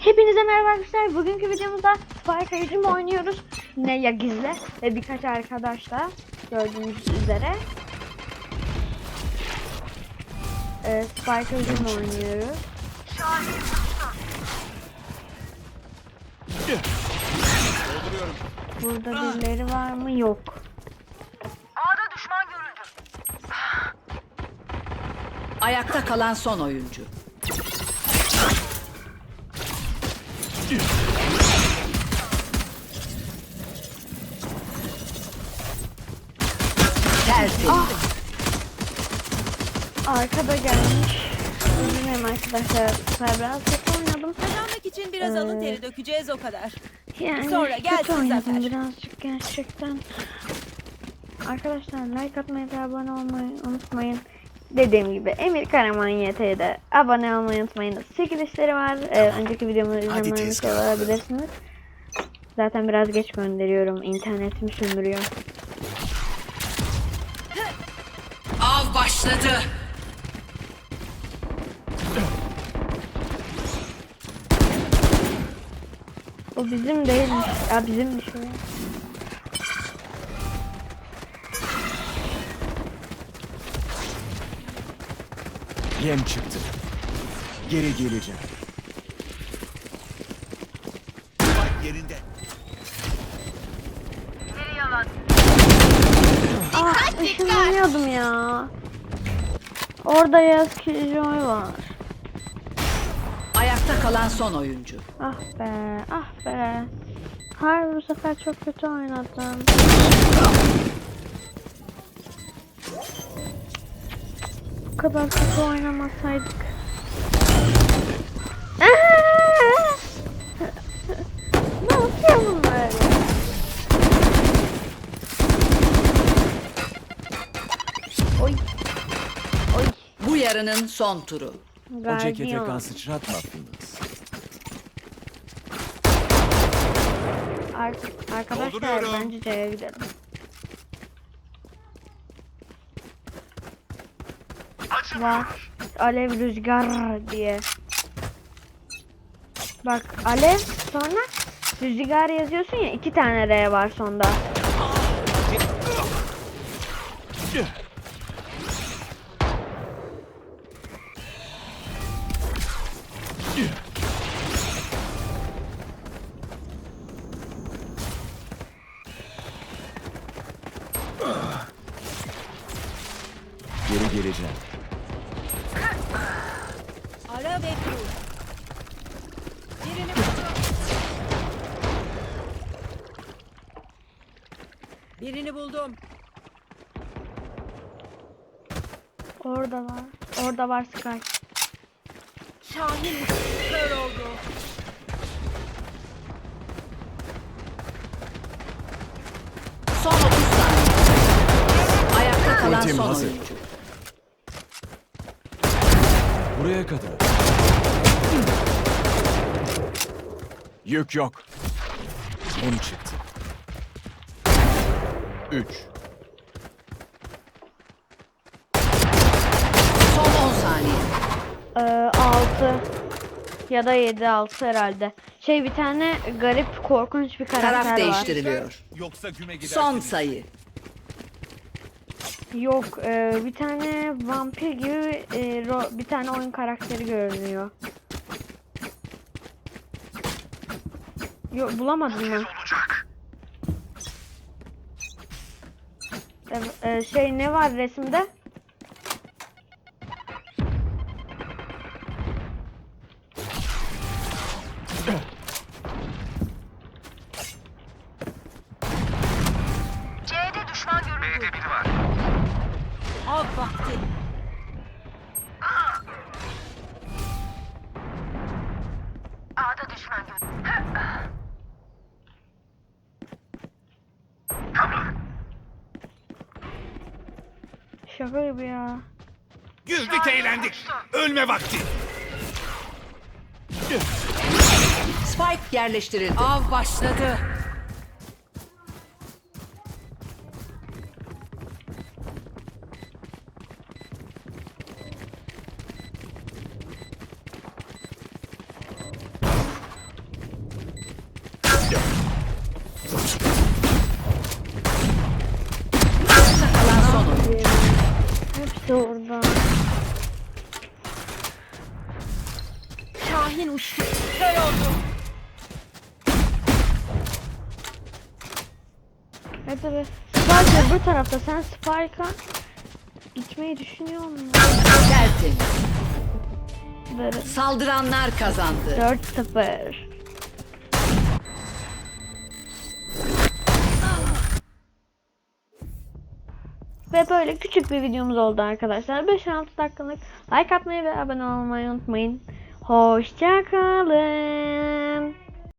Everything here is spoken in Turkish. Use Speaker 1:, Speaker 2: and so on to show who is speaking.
Speaker 1: Hepinize merhaba arkadaşlar. Bugünkü videomuzda Spike Age'imi oynuyoruz. Ne ya gizle ve birkaç arkadaşla gördüğünüz üzere. Ee, Spike Age'imi oynuyoruz. Burada birileri var mı? Yok.
Speaker 2: A'da düşman görüldü.
Speaker 3: Ayakta kalan son oyuncu. Tertemiz.
Speaker 1: Arkada gelmiş. Dilerim arkadaşlar. Biraz kötü oynadım.
Speaker 2: Kazanmak için biraz
Speaker 1: Ee,
Speaker 2: alın teri dökeceğiz o kadar.
Speaker 1: Yani
Speaker 2: Sonra gelsin zafer.
Speaker 1: birazcık gerçekten. Arkadaşlar like atmayı ve abone olmayı unutmayın. Dediğim gibi Emir Karaman YT'de abone olmayı unutmayın. Çekilişleri var. Ee, önceki videomu izlemenizi olabilirsiniz. Zaten biraz geç gönderiyorum. İnternetimi sömürüyor.
Speaker 3: Av başladı.
Speaker 1: O bizim değilmiş. Ya bizim bir şey.
Speaker 4: Yem çıktı. Geri geleceğim. Bak yerinde.
Speaker 1: Ah ışınlanıyordum ya. Orada yaz Killjoy var.
Speaker 3: Ayakta kalan son oyuncu.
Speaker 1: Ah be, ah be. Hayır bu sefer çok kötü oynadım. Kadar kötü oynamasaydık. Ne yapıyorum böyle? Oy. Oy.
Speaker 3: Bu yarının son turu.
Speaker 4: O cekete kan sıçratmadınız.
Speaker 1: Ar- arkadaşlar bence C'ye gidelim. Var. Alev rüzgar diye. Bak alev sonra rüzgar yazıyorsun ya iki tane R var sonda.
Speaker 4: Geri geleceğim.
Speaker 2: Ara ve kur. Birini buldum. Birini buldum.
Speaker 1: Orada var. Orada var Sky.
Speaker 2: Şahin kör oldu.
Speaker 3: Son 30 saniye. Ayakta kalan son oyuncu.
Speaker 4: Buraya kadar. Yük yok. On çıktı. Üç.
Speaker 3: Son 10 saniye.
Speaker 1: Ee, 6 ya da 7 6 herhalde. Şey bir tane garip korkunç bir karakter
Speaker 3: Taraf
Speaker 1: var.
Speaker 3: değiştiriliyor.
Speaker 4: Yoksa güme gider.
Speaker 3: Son sayı.
Speaker 1: Yok e, bir tane vampir gibi e, ro- bir tane oyun karakteri görünüyor. Yok bulamadım mı? Evet, e, şey ne var resimde?
Speaker 2: Düşman görüldü. B'de biri var. Av vakti. A'da düşman görüldü.
Speaker 1: Şaka gibi ya.
Speaker 4: Güldük eğlendik. Ölme vakti.
Speaker 3: Spike yerleştirildi. Av başladı.
Speaker 1: Gitti orada.
Speaker 2: Şahin uçtu. Kör oldu.
Speaker 1: Evet evet. Spike öbür tarafta. Sen Spike'a gitmeyi düşünüyor musun? Böyle
Speaker 3: Saldıranlar kazandı.
Speaker 1: 4-0. Ve böyle küçük bir videomuz oldu arkadaşlar. 5-6 dakikalık like atmayı ve abone olmayı unutmayın. Hoşçakalın.